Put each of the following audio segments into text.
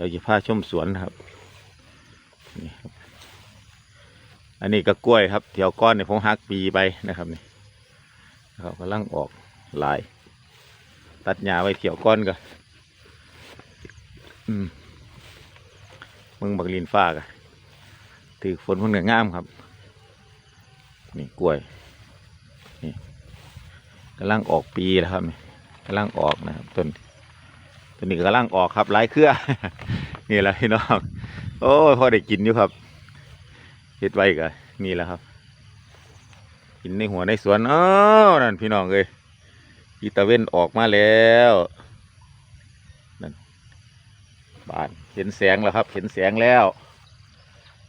เราจะพาชมสวนครับนี่ครับ อันนี้ก็กล้วยครับเถียวก้อนเนี่ยผมหักปีไปนะครับนี่นะครับกำลังออกลาย ตัดหญ้าไว้เถียวก้อนก็อืมมึงบักลินฟ้ากะถือฝนเพิ่งงามครับ นี่กล้วยนี่กำลังออกปีแล้วครับนี่กำลังออกนะครับต้น ต้นนี้กำลังออกครับหลายเครือ นี่แหละพี่น้องโอ้พอได้กินอยู่ครับเฮ็ดไว้ก็นี่แหละครับ กินในหัวในสวนอ้าวนั่นพี่น้องเลยอีตาเว้นออกมาแล้วนั่นบานเห็นแสงแล้วครับ เห็นแสงแล้ว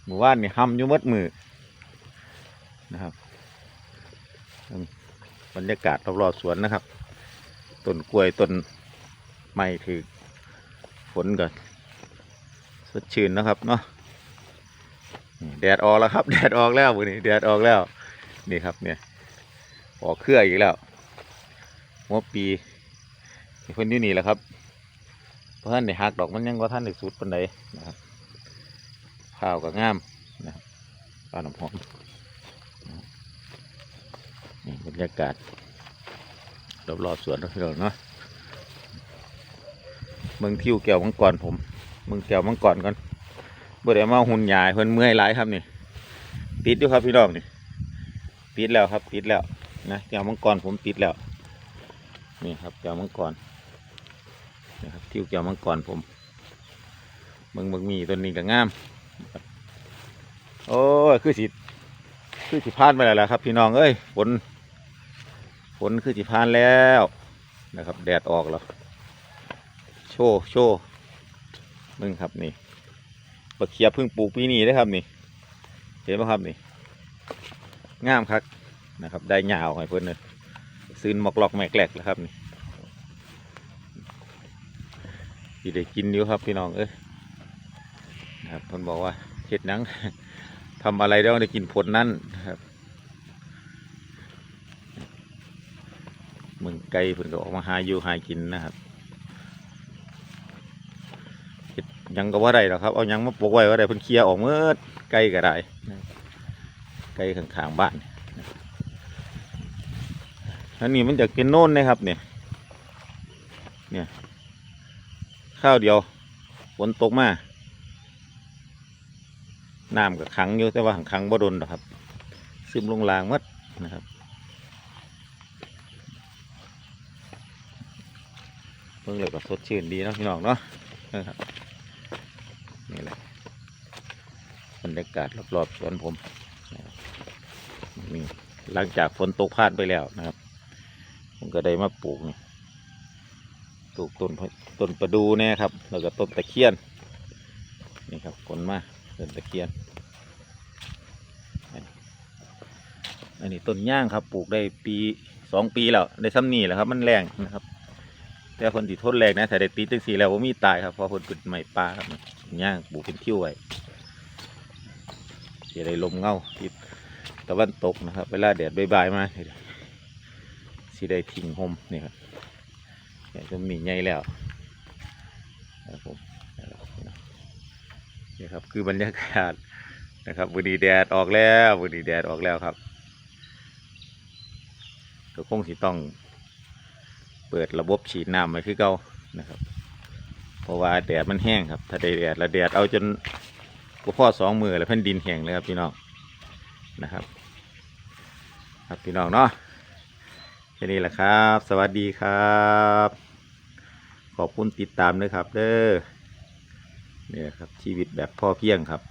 หมู่บ้านนี่ห้ำอยู่มัดมือนะครับบรรยากาศรอบๆสวนนะครับต้นกล้วยต้น ไม้ถือฝนก่อนสดชื่นนะครับเนาะแดดออกแล้วครับ แดดออกแล้ววันนี้แดดออกแล้ว นี่ครับเนี่ยออกเครื่ออีกแล้วหัวปีมีคนอยู่นี่แหละครับเพราะท่านได้หักดอกมันยังว่าท่านได้สุดปันใดนะครับข้าวกับงามนะครับปลาหนำหอมนี่บรรยากาศรอบๆสวนเราพี่น้องเนาะ เมืองทิวแก้วมังกรผมเมืองแก้วมังกรก่อนบ่ได้มาหุ่นใหญ่เพิ่นเมื่อยหลายครับนี่ติดอยู่ครับพี่น้องนี่ปิดแล้วครับปิดแล้วนะแก้วมังกรผมปิดแล้ว นี่ครับแก้วมังกรนี่ครับทิวแก้วมังกรผมเมืองเมืองมีต้นนี้ก็งามโอ้ยคือสิคือสิพานไปแล้วล่ะครับ พี่น้องเอ้ยฝนฝนคือสิพานแล้วนะครับ แดดออกแล้ว โชว์โชว์มึงครับนี่ปะเขียเพิ่งปลูกปีนี้ได้ครับนี่ เห็นไหมครับนี่งามครับนะครับ ได้หยาวให้เพื่อนเลยซื้อหมอกหลอกแมกแหลกแล้วครับนี่ที่ได้กินอยู่ครับพี่น้องเอ้ยนะครับเพื่อนบอกว่าเห็ดนังทำอะไรแล้ได้กินผลนั่นนะครับมืองไกลเพื่อนก็ออกมาหาอยู่หากินนะครับเฮ็ดห ยังก็ว่าได้หรอกครับเอายังมาปลูกไว้ว่าได้เพิ่นเคลียร์ออกเมื่อไกลก็ได้ไกลข้างๆบ้านอันนี้มันจะเป็นโน่นนะครับเนี่ยเนี่ยข้าวเดียวฝนตกมาน้ำกับขังอยู่แต่ว่าขังบ่โดนหรอกครับ ซึมลงรางมัดนะครับเพิ่งเหลยก็สดชื่นดีเนาะพี่น้องเนาะนะครับ นี่แหละบรรยากาศรอบๆสวนผมนี่หลังจากฝนตกพลาดไปแล้วนะครับผมก็ได้มาปลูกนี่ปลูกต้นต้นประดูเนี่ยครับ แล้วก็ต้นตะเคียนนี่ครับผลมาต้นตะเคียน อันนี้ต้นย่างครับ ปลูกได้ปีสองปีแล้วได้ซ้ำนี่แหละครับ มันแรงนะครับ แต่คนที่ทนแรงนะแต่ได้ตีตั้งสี่แล้วว่ามีตายครับเพราะคนเป็นไม้ป่าครับย่างปลูกเป็นคิ้วไว้จะได้ลมเงาทิศตะวันตกนะครับ เวลาแดดบ่ายๆมาสิได้ทิ้งห่มนี่ครับเนี่ยจะมีใหญ่แล้วครับผมนี่ครับคือบรรยากาศนะครับวันนี้แดดออกแล้ววันนี้แดดออกแล้วครับก็คงสิต้อง เปิดระบบฉีดน้ำไว้คือเก่านะครับ เพราะว่าแดดมันแห้งครับ ถ้าได้แดดล้วแดดเอาจนก็พ่อสองมือแล้วแผ่นดินแห้งเลยครับพี่น้องนะครับ ครับพี่น้องเนาะแค่นี้แหละครับ สวัสดีครับ ขอบคุณติดตามด้วยครับ เด้อเนี่ยครับชีวิตแบบพ่อเพียงครับ